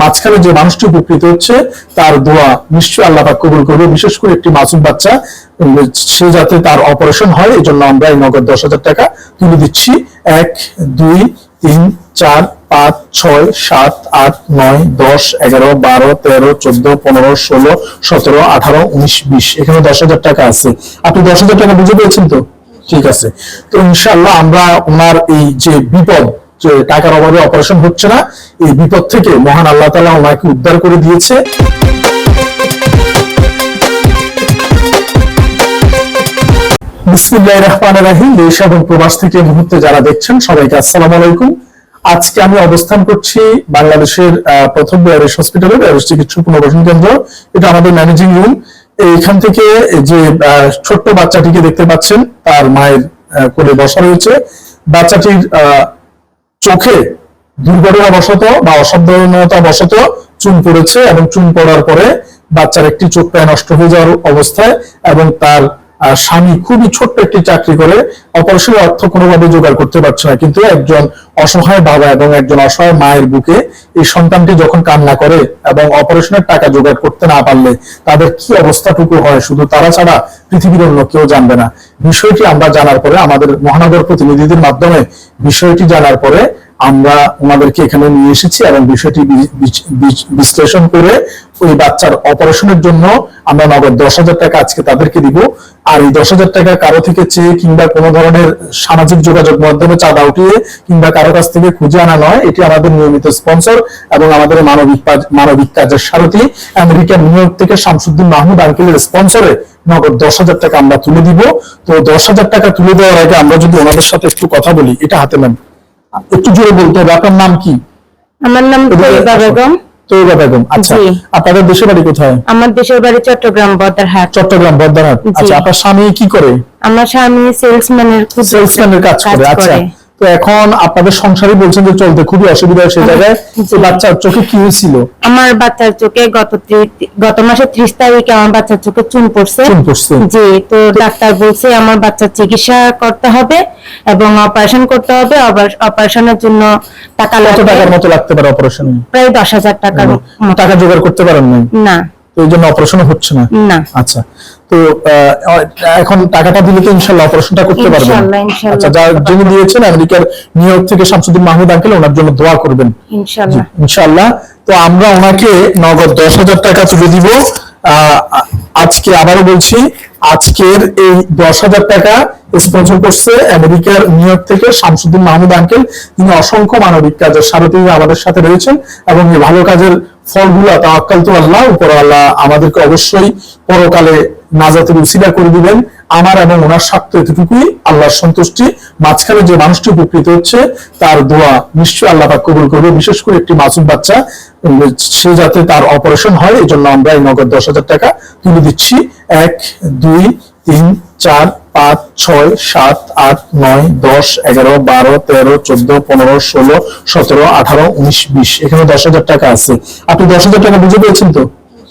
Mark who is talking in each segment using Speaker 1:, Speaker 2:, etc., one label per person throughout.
Speaker 1: মাঝখানে যে মানুষটি উপকৃত হচ্ছে তার দোয়া নিশ্চয়ই আল্লাহ পাক কবুল করবে বিশেষ করে একটি মাসুম বাচ্চা সে যাতে তার অপারেশন হয় এই জন্য আমরা এই নগদ দশ হাজার টাকা তুলে দিচ্ছি এক দুই তিন চার পাঁচ ছয় সাত আট নয় দশ এগারো বারো তেরো চোদ্দ পনেরো ষোলো সতেরো আঠারো উনিশ বিশ এখানে দশ হাজার টাকা আছে আপনি দশ হাজার টাকা বুঝে পেয়েছেন তো ঠিক আছে তো ইনশাল্লাহ আমরা ওনার এই যে বিপদ টাকার অভাবে অপারেশন হচ্ছে না এই বিপদ থেকে মহান আল্লাহ তালা ওনাকে উদ্ধার করে দিয়েছে বিসমুল্লাহ রহমান রাহিম দেশ এবং প্রবাস থেকে মুহূর্তে যারা দেখছেন সবাইকে আসসালাম আলাইকুম আজকে আমি অবস্থান করছি বাংলাদেশের প্রথম বেয়ারেস হসপিটালে বেয়ারেস চিকিৎসক পুনর্বাসন কেন্দ্র এটা আমাদের ম্যানেজিং রুম এখান থেকে যে ছোট্ট বাচ্চাটিকে দেখতে পাচ্ছেন তার মায়ের কোলে বসা রয়েছে বাচ্চাটির চোখে দুর্ঘটনাবশত বা অসাবধানতা বশত চুন পড়েছে এবং চুন পড়ার পরে বাচ্চার একটি চোখ প্রায় নষ্ট হয়ে যাওয়ার অবস্থায় এবং তার স্বামী খুবই ছোট্ট একটি চাকরি করে অপারেশনের অর্থ কোনোভাবে জোগাড় করতে পারছে না কিন্তু একজন অসহায় বাবা এবং একজন অসহায় মায়ের বুকে এই সন্তানটি যখন কান্না করে এবং অপারেশনের টাকা জোগাড় করতে না পারলে তাদের কি অবস্থাটুকু হয় শুধু তারা ছাড়া পৃথিবীর অন্য কেউ জানবে না বিষয়টি আমরা জানার পরে আমাদের মহানগর প্রতিনিধিদের মাধ্যমে বিষয়টি জানার পরে আমরা ওনাদেরকে এখানে নিয়ে এসেছি এবং বিষয়টি বিশ্লেষণ করে ওই বাচ্চার অপারেশনের জন্য আমরা নগদ দশ হাজার টাকা আজকে তাদেরকে দিব আর এই দশ হাজার টাকা কারো থেকে চেয়ে কিংবা কোনো ধরনের সামাজিক যোগাযোগ মাধ্যমে চাঁদা উঠিয়ে কিংবা কারো কাছ থেকে খুঁজে আনা নয় এটি আমাদের নিয়মিত স্পন্সর এবং আমাদের মানবিক মানবিক কাজের সারথি আমেরিকা নিউ ইয়র্ক থেকে শামসুদ্দিন মাহমুদ আঙ্কিলের স্পন্সরে নগদ দশ হাজার টাকা আমরা তুলে দিব তো দশ হাজার টাকা তুলে দেওয়ার আগে আমরা যদি ওনাদের সাথে একটু কথা বলি এটা হাতে নেন একটু জোরে বলতে হবে আপনার নাম কি
Speaker 2: আমার নাম তৈবা বেগম
Speaker 1: তৈবা বেগম আচ্ছা আপনাদের দেশের বাড়ি কোথায়
Speaker 2: আমার দেশের বাড়ি চট্টগ্রাম বদারহাট
Speaker 1: চট্টগ্রাম বদারহাট আচ্ছা আপনার স্বামী কি করে
Speaker 2: আমার স্বামী সেলসম্যানের
Speaker 1: সেলসম্যানের কাজ করে আচ্ছা তো এখন আপনাদের সংসারই বলছেন যে চলতে খুবই অসুবিধা সে জায়গায় তো আচ্ছা, আচ্ছা। বাচ্চার চোখে কি হয়েছিল
Speaker 2: আমার বাচ্চার চোখে গত গত মাসে ত্রিশ তারিখে আমার বাচ্চার চোখে চুন পড়ছে চুন পড়ছে জি তো ডাক্তার বলছে আমার বাচ্চার চিকিৎসা করতে হবে এবং অপারেশন করতে হবে অপারেশনের জন্য টাকা কত টাকার
Speaker 1: মতো লাগতে পারে অপারেশন
Speaker 2: প্রায় 10000 টাকার
Speaker 1: টাকা জোগাড় করতে পারেন না না এই জন্য অপারেশন হচ্ছে না আচ্ছা তো এখন টাকাটা দিলে তো অপারেশনটা করতে আচ্ছা যা যিনি দিয়েছেন আমেরিকার নিউ ইয়র্ক থেকে শামসুদ্দিন মাহমুদ আঙ্কেল ওনার জন্য দোয়া করবেন তো আমরা ওনাকে নগদ দশ হাজার টাকা তুলে দিব আজকে আবারও বলছি আজকের এই দশ হাজার টাকা স্পন্সর করছে আমেরিকার নিউ ইয়র্ক থেকে শামসুদ্দিন মাহমুদ আঙ্কেল তিনি অসংখ্য মানবিক কাজের সারথী আমাদের সাথে রয়েছেন এবং এই ভালো কাজের ফলগুলা তাওয়াক্কাল তো আল্লাহ উপর আল্লাহ আমাদেরকে অবশ্যই পরকালে নাজাতের উসিলা করে দিবেন আমার এবং ওনার স্বার্থ এতটুকুই আল্লাহর সন্তুষ্টি মাঝখানে যে মানুষটি উপকৃত হচ্ছে তার দোয়া নিশ্চয়ই আল্লাহ তা কবুল করবে বিশেষ করে একটি মাসুম বাচ্চা সে যাতে তার অপারেশন হয় এই জন্য আমরা এই নগদ দশ হাজার টাকা তুলে দিচ্ছি এক দুই তিন চার পাঁচ ছয় সাত আট নয় দশ এগারো বারো তেরো চোদ্দ পনেরো ষোলো সতেরো আঠারো উনিশ বিশ এখানে দশ হাজার টাকা আছে আপনি দশ হাজার টাকা বুঝে পেয়েছেন তো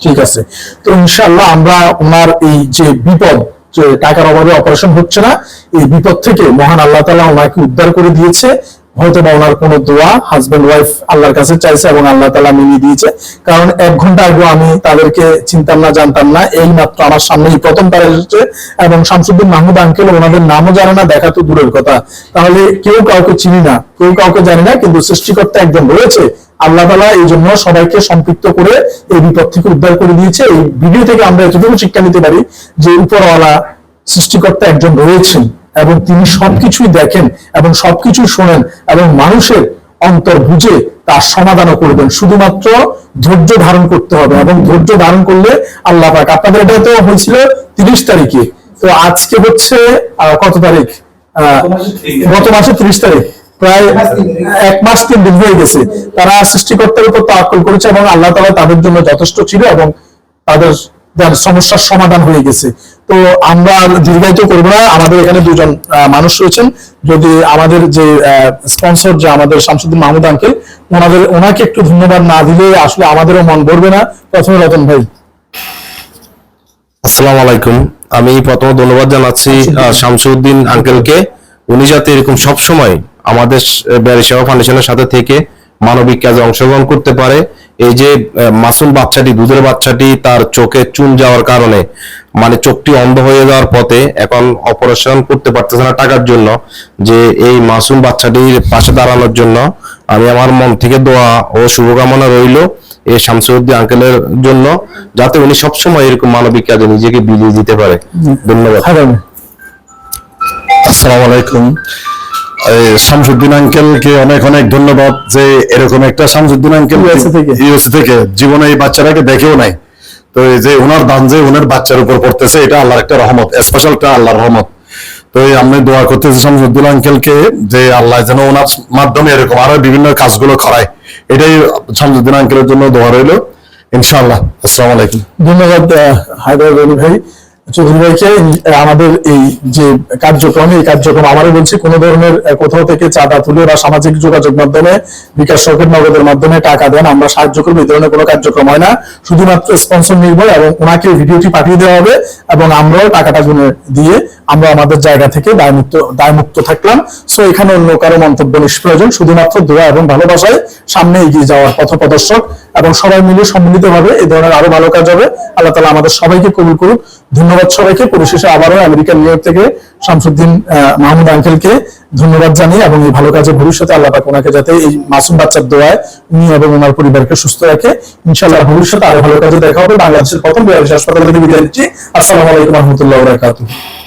Speaker 1: ঠিক আছে তো ইনশাল্লাহ আমরা ওনার এই যে বিপদ যে টাকার অভাবে অপারেশন হচ্ছে না এই বিপদ থেকে মহান আল্লাহ তালা ওনাকে উদ্ধার করে দিয়েছে হয়তো বা ওনার কোনো দোয়া হাজব্যান্ড ওয়াইফ আল্লাহর কাছে চাইছে এবং আল্লাহ তালা মিলিয়ে দিয়েছে কারণ এক ঘন্টা আগে আমি তাদেরকে চিনতাম না জানতাম না এই মাত্র আমার সামনে এই প্রথম তারা এসেছে এবং শামসুদ্দিন মাহমুদ আঙ্কেল ওনাদের নামও জানে না দেখা তো দূরের কথা তাহলে কেউ কাউকে চিনি না কেউ কাউকে জানি না কিন্তু সৃষ্টিকর্তা একজন রয়েছে আল্লাহ তালা এই জন্য সবাইকে সম্পৃক্ত করে এই বিপদ থেকে উদ্ধার করে দিয়েছে এই ভিডিও থেকে আমরা এতটুকু শিক্ষা নিতে পারি যে উপরওয়ালা সৃষ্টিকর্তা একজন রয়েছেন এবং তিনি সবকিছুই দেখেন এবং সবকিছু শোনেন এবং মানুষের অন্তর বুঝে তার সমাধানও করবেন শুধুমাত্র ধৈর্য ধারণ করতে হবে এবং ধৈর্য ধারণ করলে আল্লাহ পাক আপনাদের এটা তো হয়েছিল তিরিশ তারিখে তো আজকে হচ্ছে কত তারিখ গত মাসে তিরিশ তারিখ প্রায় এক মাস তিন দিন হয়ে গেছে তারা সৃষ্টিকর্তার উপর আকল করেছে এবং আল্লাহ তালা তাদের জন্য যথেষ্ট ছিল এবং তাদের যার সমস্যার সমাধান হয়ে গেছে তো আমরা দীর্ঘায়িত করবো না আমাদের এখানে দুজন মানুষ রয়েছেন যদি আমাদের যে স্পন্সর যে আমাদের শামসুদ্দিন মাহমুদ আঙ্কেল ওনাদের ওনাকে একটু ধন্যবাদ না দিলে আসলে আমাদেরও মন ভরবে না প্রথমে রতন ভাই আসসালামু আলাইকুম আমি প্রথম ধন্যবাদ জানাচ্ছি শামসুদ্দিন আঙ্কেলকে উনি যাতে এরকম সব সময় আমাদের ব্যারিসেবা ফাউন্ডেশনের সাথে থেকে মানবিক কাজে অংশগ্রহণ করতে পারে এই যে মাসুম বাচ্চাটি দুধের বাচ্চাটি তার চোখে চুন যাওয়ার কারণে মানে চোখটি অন্ধ হয়ে যাওয়ার পথে এখন অপারেশন করতে পারতেছে না টাকার জন্য যে এই মাসুম বাচ্চাটির পাশে দাঁড়ানোর জন্য আমি আমার মন থেকে দোয়া ও শুভকামনা রইল এই শামসুদ্দিন আঙ্কেলের জন্য যাতে উনি সবসময় এরকম মানবিক কাজে নিজেকে বিলিয়ে দিতে পারে ধন্যবাদ আসসালামু আলাইকুম শামসুদ্দিন আঙ্কেলকে অনেক অনেক ধন্যবাদ যে এরকম একটা শামসুদ্দিন আঙ্কেল ইউএসএ থেকে জীবনে এই দেখেও নাই তো এই যে ওনার দান যে ওনার বাচ্চার উপর পড়তেছে এটা আল্লাহর একটা রহমত আল্লাহর রহমত তো আমি দোয়া করতেছি শামসুদ্দিন যে আল্লাহ যেন ওনার মাধ্যমে এরকম আরো বিভিন্ন কাজগুলো করায় এটাই শামসুদ্দিন আঙ্কেলের জন্য দোয়া রইল ইনশাআল্লাহ আসসালামু আলাইকুম ধন্যবাদ হায়দার ভাই চৌধুরী আচ্ছা, ভাইকে আমাদের এই যে কার্যক্রম এই কার্যক্রম আমারও বলছি কোনো ধরনের কোথাও থেকে চাঁদা তুলে বা সামাজিক যোগাযোগ মাধ্যমে বিকাশ সরকার নগদের মাধ্যমে টাকা দেন আমরা সাহায্য করবো এই ধরনের কোনো কার্যক্রম হয় না শুধুমাত্র স্পন্সর নির্ভর এবং ওনাকে ভিডিওটি পাঠিয়ে দেওয়া হবে এবং আমরাও টাকাটা গুনে দিয়ে আমরা আমাদের জায়গা থেকে দায়মুক্ত দায়মুক্ত থাকলাম সো এখানে অন্য কারো মন্তব্য নিষ্প্রয়োজন শুধুমাত্র দোয়া এবং ভালোবাসায় সামনে এগিয়ে যাওয়ার পথ প্রদর্শক এবং সবাই মিলে সম্মিলিতভাবে এই ধরনের আরো ভালো কাজ হবে আল্লাহ তালা আমাদের সবাইকে কবুল করুক ধন্যবাদ সবাইকে পরিশেষে আবারও আমেরিকান নিউ ইয়র্ক থেকে শামসুদ্দিন মাহমুদ আঙ্কেলকে ধন্যবাদ জানিয়ে এবং এই ভালো কাজে ভবিষ্যতে আল্লাহ পাক ওনাকে যাতে এই মাসুম বাচ্চার দোয়ায় উনি এবং ওনার পরিবারকে সুস্থ রাখে ইনশাল্লাহ ভবিষ্যতে আরো ভালো কাজে দেখা হবে বাংলাদেশের প্রথম বিহার হাসপাতাল থেকে বিদায় নিচ্ছি আসসালামু আলাইকুম রহমতুল্লাহ